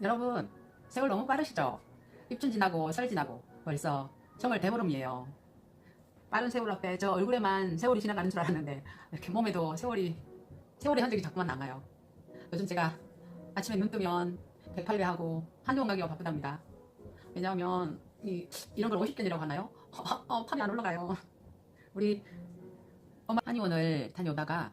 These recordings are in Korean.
여러분 세월 너무 빠르시죠? 입춘 지나고 설 지나고 벌써 정월 대보름이에요. 빠른 세월 앞에 저 얼굴에만 세월이 지나가는 줄 알았는데 이렇게 몸에도 세월이 세월의 흔적이 자꾸만 남아요. 요즘 제가 아침에 눈 뜨면 108배 하고 한의원 가기가 바쁘답니다. 왜냐하면 이, 이런 걸 50견이라고 하나요? 어, 팔이 안 올라가요. 우리 엄마 한의원을 다녀오다가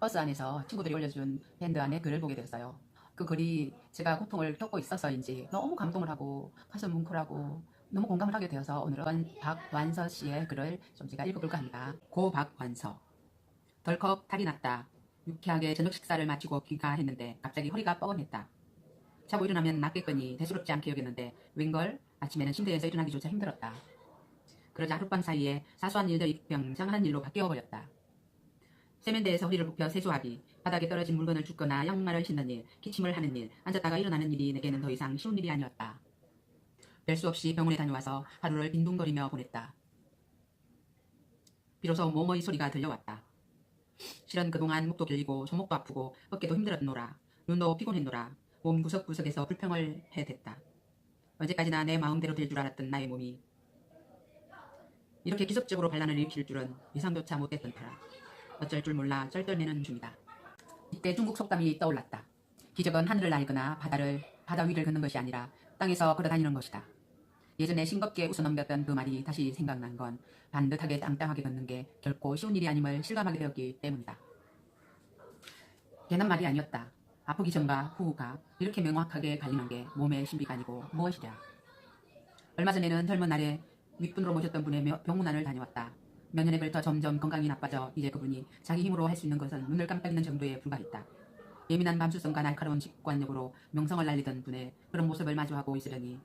버스 안에서 친구들이 올려준 밴드 안에 글을 보게 되었어요. 그 글이 제가 고통을 겪고 있어서인지 너무 감동을 하고 가슴 뭉클하고 너무 공감을 하게 되어서 오늘은 박완서 씨의 글을 좀 제가 읽어볼까 합니다. 고 박완서 덜컥 탈이 났다. 유쾌하게 저녁 식사를 마치고 귀가했는데 갑자기 허리가 뻐근했다. 자고 일어나면 낫겠거니 대수롭지 않게 여겼는데 웬걸 아침에는 침대에서 일어나기조차 힘들었다. 그러자 하룻밤 사이에 사소한 일들이 병장한 일로 바뀌어버렸다. 세면대에서 허리를 굽혀 세수하기, 바닥에 떨어진 물건을 줍거나 양말을 신는 일, 기침을 하는 일, 앉았다가 일어나는 일이 내게는 더 이상 쉬운 일이 아니었다. 별 수 없이 병원에 다녀와서 하루를 빈둥거리며 보냈다. 비로소 모모의 소리가 들려왔다. 실은 그동안 목도 길리고 손목도 아프고 어깨도 힘들었노라. 눈도 피곤했노라. 몸 구석구석에서 불평을 해댔다. 언제까지나 내 마음대로 될 줄 알았던 나의 몸이 이렇게 기적적으로 반란을 일으킬 줄은 예상조차 못했던 터라. 어쩔 줄 몰라 쩔떨매는 중이다. 이때 중국 속담이 떠올랐다. 기적은 하늘을 날거나 바다를 바다 위를 걷는 것이 아니라 땅에서 걸어다니는 것이다. 예전에 싱겁게 웃어넘겼던 그 말이 다시 생각난 건 반듯하게 땅땅하게 걷는 게 결코 쉬운 일이 아님을 실감하게 되었기 때문이다. 괜한 말이 아니었다. 아프기 전과 후가 이렇게 명확하게 갈리는 게 몸의 신비가 아니고 무엇이랴. 얼마 전에는 젊은 날에 윗분으로 모셨던 분의 며- 병문안을 다녀왔다. 몇 년에 걸쳐 점점 건강이 나빠져 이제 그분이 자기 힘으로 할 수 있는 것은 눈을 깜빡이는 정도에 불과했다. 예민한 감수성과 날카로운 직관력으로 명성을 날리던 분의 그런 모습을 마주하고 있으려니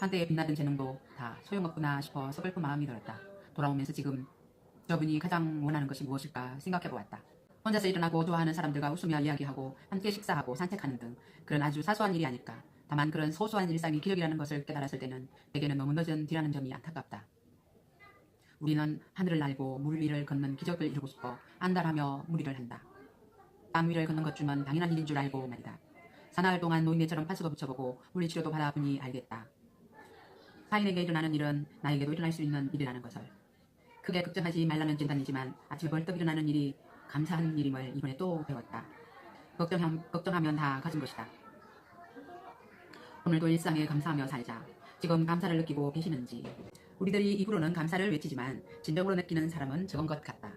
한때에 빛나던 재능도 다 소용없구나 싶어 서글픈 마음이 들었다. 돌아오면서 지금 저분이 가장 원하는 것이 무엇일까 생각해보았다. 혼자서 일어나고 좋아하는 사람들과 웃으며 이야기하고 함께 식사하고 산책하는 등 그런 아주 사소한 일이 아닐까. 다만 그런 소소한 일상이 기적이라는 것을 깨달았을 때는 내게는 너무 늦은 뒤라는 점이 안타깝다. 우리는 하늘을 날고 물 위를 걷는 기적을 이루고 싶어 안달하며 무리를 한다. 땅 위를 걷는 것 주면 당연한 일인 줄 알고 말이다. 사나흘 동안 노인네처럼 팔수가 붙여보고 물리치료도 받아보니 알겠다. 타인에게 일어나는 일은 나에게도 일어날 수 있는 일이라는 것을. 크게 걱정하지 말라는 진단이지만 아침에 벌떡 일어나는 일이 감사한 일임을 이번에 또 배웠다. 걱정함, 걱정하면 다 가진 것이다. 오늘도 일상에 감사하며 살자. 지금 감사를 느끼고 계시는지. 우리들이 입으로는 감사를 외치지만 진정으로 느끼는 사람은 적은 것 같다.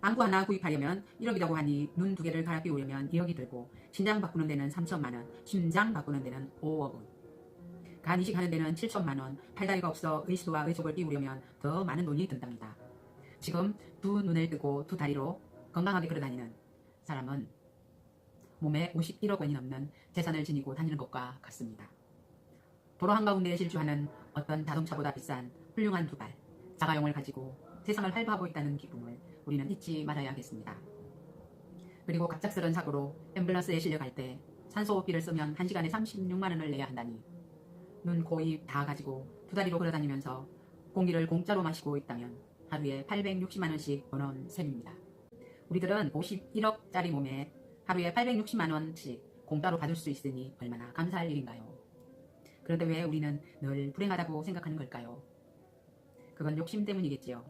안구 하나 구입하려면 1억이라고 하니 눈 두 개를 갈아 끼우려면 2억이 들고 신장 바꾸는 데는 3천만 원, 심장 바꾸는 데는 5억 원. 간 이식하는 데는 7천만 원, 팔다리가 없어 의식과 의족을 띄우려면 더 많은 돈이 든답니다. 지금 두 눈을 뜨고 두 다리로 건강하게 걸어다니는 사람은 몸에 51억 원이 넘는 재산을 지니고 다니는 것과 같습니다. 도로 한가운데 실주하는 어떤 자동차보다 비싼 훌륭한 두 발, 자가용을 가지고 세상을 활보하고 있다는 기쁨을 우리는 잊지 말아야겠습니다. 그리고 갑작스런 사고로 앰뷸런스에 실려갈 때 산소호흡기를 쓰면 1시간에 36만 원을 내야 한다니 눈, 코, 입다 가지고 두 다리로 걸어다니면서 공기를 공짜로 마시고 있다면 하루에 860만 원씩 버는 셈입니다. 우리들은 51억짜리 몸에 하루에 860만 원씩 공짜로 받을 수 있으니 얼마나 감사할 일인가요? 그런데 왜 우리는 늘 불행하다고 생각하는 걸까요? 그건 욕심 때문이겠지요.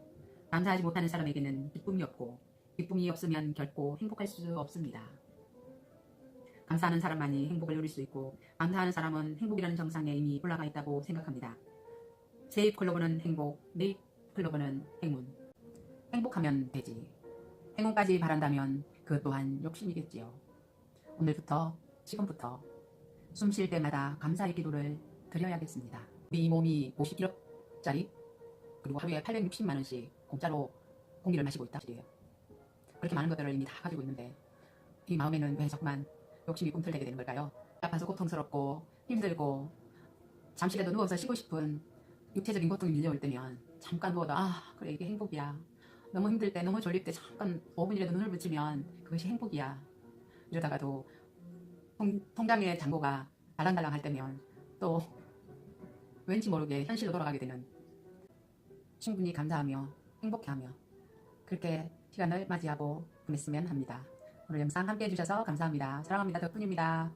감사하지 못하는 사람에게는 기쁨이 없고 기쁨이 없으면 결코 행복할 수 없습니다. 감사하는 사람만이 행복을 누릴 수 있고 감사하는 사람은 행복이라는 정상에 이미 올라가 있다고 생각합니다. 세입 클로버는 행복, 매입 클로버는 행운. 행복하면 되지. 행운까지 바란다면 그 또한 욕심이겠지요. 오늘부터 지금부터 숨 쉴 때마다 감사의 기도를 드려야겠습니다. 우리 몸이 51억짜리 그리고 하루에 860만 원씩 공짜로 공기를 마시고 있다 시래요. 그렇게 많은 것들을 이미 다 가지고 있는데 이 마음에는 왜 자꾸만 욕심이 꿈틀대게 되는 걸까요? 아파서 고통스럽고 힘들고 잠시라도 누워서 쉬고 싶은 육체적인 고통이 밀려올 때면 잠깐 누워도 아 그래 이게 행복이야. 너무 힘들 때 너무 졸릴 때 잠깐 5분이라도 눈을 붙이면 그것이 행복이야. 이러다가도 통, 통 장의 잔고가 달랑달랑 할 때면 또 왠지 모르게 현실로 돌아가게 되는 충분히 감사하며 행복해하며 그렇게 시간을 맞이하고 보냈으면 합니다. 오늘 영상 함께 해주셔서 감사합니다. 사랑합니다. 덕분입니다.